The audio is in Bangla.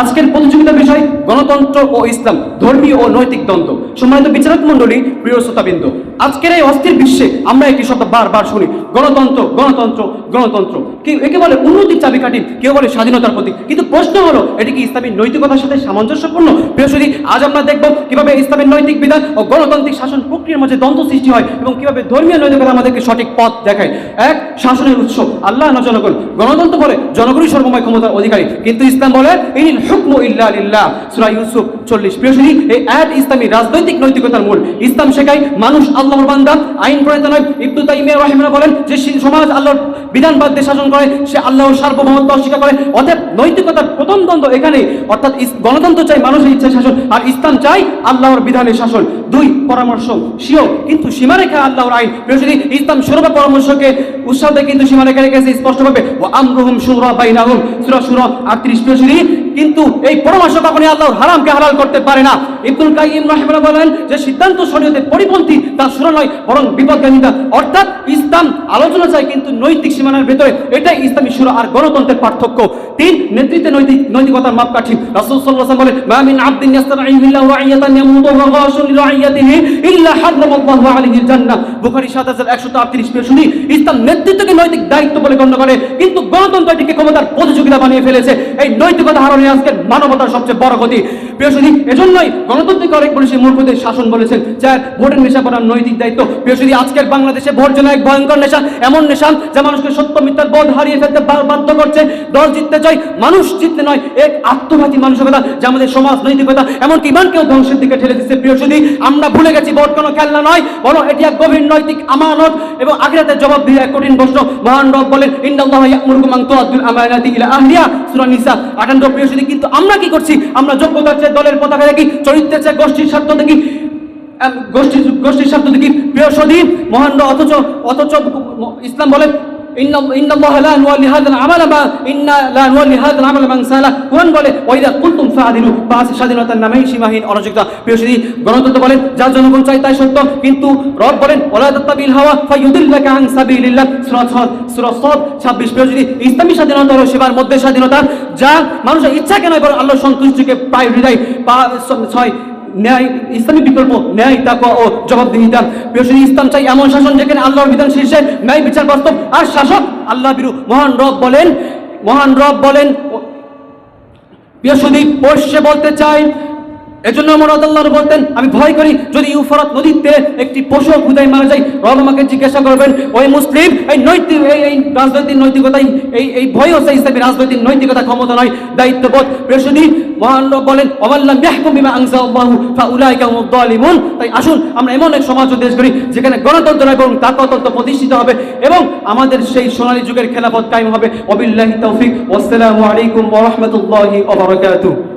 আজকের প্রতিযোগিতা বিষয় গণতন্ত্র ও ইসলাম, ধর্মীয় ও নৈতিক দ্বন্দ্ব। সম্মানিত বিচারক মন্ডলী প্রিয় শ্রোতাবৃন্দ আজকের এই অস্থির বিশ্বে আমরা একটি শব্দ বারবার শুনি গণতন্ত্র গণতন্ত্র গণতন্ত্র। কেউ একে বলে উন্নতির চাবিকাঠি কেউ বলে স্বাধীনতার প্রতীক। কিন্তু প্রশ্ন হলো এটি কি ইসলামী নৈতিকতার সাথে সামঞ্জস্যপূর্ণ? সুধী, আজ আমরা দেখব কীভাবে ইসলামের নৈতিক বিধান ও গণতান্ত্রিক শাসন প্রক্রিয়ার মাঝে দ্বন্দ্ব সৃষ্টি হয় এবং কীভাবে ধর্মীয় নৈতিকতা আমাদেরকে সঠিক পথ দেখায়। এক শাসনের উৎস। আল্লাহ না জনগণ। গণতন্ত্র বলে জনগণই সর্বময় ক্ষমতার অধিকারী। কিন্তু ইসলাম বলে ইনিল হুকমু ইল্লা লিল্লাহ। সূরা ইউসুফ 40 প্রিয় সুধী, এই আয়াত ইসলামী রাজনৈতিক নৈতিকতার মূল। ইসলাম শেখায় মানুষ আল্লাহর বান্দা, আইন প্রণেতা নয়। ইবনু তাইমিয়া রাহিমাহুল্লাহ বলেন যে সমাজ আল্লাহর বিধান বাদ শাসন করে, সে আল্লাহর সার্বভৌমত্ব অস্বীকার করে। অতএব নৈতিকতার প্রথম দ্বন্দ্ব এখানে, অর্থাৎ গণতন্ত্র চাই, মানুষের ইচ্ছা শাসন, আর ইসলাম চাই আল্লাহর বিধানের শাসন। দুই, পরামর্শ সিও কিন্তু সীমারেখা আল্লাহর আইন। প্রিয় যদি ইসলাম সুরবা পরামর্শকে উৎসাহ দেয়, কিন্তু সীমারেখা রেখেছে স্পষ্টভাবে ও আমরুহুম সুরা বাইনাহুম। সুরা সুরা আটত্রিশ, প্রিয় কিন্তু এই পরামর্শ কখনই আল্লাহর হারামকে হালাল করতে পারে না। ইবনুল কাইয়িম রাহিমাহুল্লাহ বলেন যে সিদ্ধান্ত শরীয়তের পরিপন্থী তা সুরা নয় বরং বিপদগামীতা অর্থাৎ ইসলাম আলোচনা চাই কিন্তু নৈতিক সীমানার ভেতরে। এটাই ইসলামী সুরা আর গণতন্ত্রের পার্থক্য। তিন, নেতৃত্বে নৈতিক, নৈতিকতার মাপকাঠি। রাসূল সাল্লাল্লাহু রাইয়াতান লিরাইয়াতিহি ইল্লা হারামাল্লাহু আলাইহি জান্নাহ। বুখারী 7138 পেয়ে শুনি ইসলাম নেতৃত্বকে নৈতিক দায়িত্ব বলে গণ্য করে, কিন্তু গণতন্ত্র এটিকে ক্ষমতার প্রতিযোগিতা বানিয়ে ফেলেছে। এই নৈতিকতা হারানোই মানবতার সবচেয়ে বড় ক্ষতি। প্রিয় শুধু এজন্যই গণতান্ত্রিক অনেক পুলিশের মূর্খদের শাসন বলেছেন। যার ভোটের নেশা করার নৈতিক দায়িত্ব। শুধু আজকের বাংলাদেশে ভোট যেন এক ভয়ঙ্কর নেশা। এমন নেশা যা মানুষকে সত্য মিথ্যার বোধ হারিয়ে ফেলতে বাধ্য করছে। দল জিততে চাই, মানুষ জিততে নয়, এক আত্মঘাতী মানসিকতা যা আমাদের সমাজ নৈতিকতা। এমনকি ইমানকেও ধ্বংসের দিকে ঠেলে দিচ্ছে শুধু আমরা ভুলে গেছি, ভোট কোনো খেলনা নয়। বরং এটি এক গভীর নৈতিক আমানত এবং আখিরাতের জবাব দিয়ে এক কঠিন প্রশ্ন। মহান রব বলেন ইন্দাল্লাহ ইয়ামুরুকুম আন তুআদ্দুল আমানাতি ইলা আহলিহা। সূরা নিসা 58 প্রিয় কিন্তু আমরা কি করছি? আমরা যোগ্যতার চেয়ে দলের পতাকা দেখি চরিত্রের চেয়ে গোষ্ঠীর স্বার্থ দেখি গোষ্ঠী গোষ্ঠীর স্বার্থ দেখি প্রিয় সদীপ মহান্ন অথচ অথচ ইসলাম কোরআন বলে গণতন্ত্র বলেন তাই সত্য, কিন্তু রব বলেন, ওয়ালা তাত্তাবিল হাওয়া ফায়ুদিল্লাকা আন সাবিলিল্লাহ। সূরা সাদ সূরা সাদ 26 প্রিয় যদি ইসলামী স্বাধীনতা সেবার মধ্যে স্বাধীনতা, যা মানুষের ইচ্ছাকে নয় বরং আল্লাহর সন্তুষ্টিকে প্রায়োরিটি দেয়। ছয় ন্যায়, ইসলামী বিকল্প, ন্যায়, তাকওয়া ও জবাবদিহিতা। প্রিয় ইসলাম চাই এমন শাসন যেখানে আল্লাহর বিধান শীর্ষে ন্যায় বিচার বাস্তব। আর শাসক আল্লাহ বিরু, মহান রব বলেন, মহান রব বলেন, প্রিয় সুদীপ পড়শে বলতে চাই, এজন্য মোরাদ আল্লাহ বলতেন, আমি ভয় করি যদি ইউফরাত নদীতে একটি পশু খুদাই মারা যায়। রব আমাকে জিজ্ঞাসা করবেন ওই মুসলিম, এই নৈতিক, এই এই রাজনৈতিক নৈতিকতাই, এই এই ভয় হচ্ছে ইসলামী রাজনৈতিক নৈতিকতা ক্ষমতা নয়, দায়িত্ববোধ। বৃহস্পতি বলেন বিমা তাই আসুন, আমরা এমন এক সমাজ দেশ করি যেখানে গণতন্ত্র এবং তাকতন্ত্র প্রতিষ্ঠিত হবে এবং আমাদের সেই সোনালী যুগের খেলাফত কায়েম হবে। ওবিল্লাহি তৌফিক। ওয়াসসালামু আলাইকুম ওয়া রাহমাতুল্লাহি ওয়া বারাকাতুহু।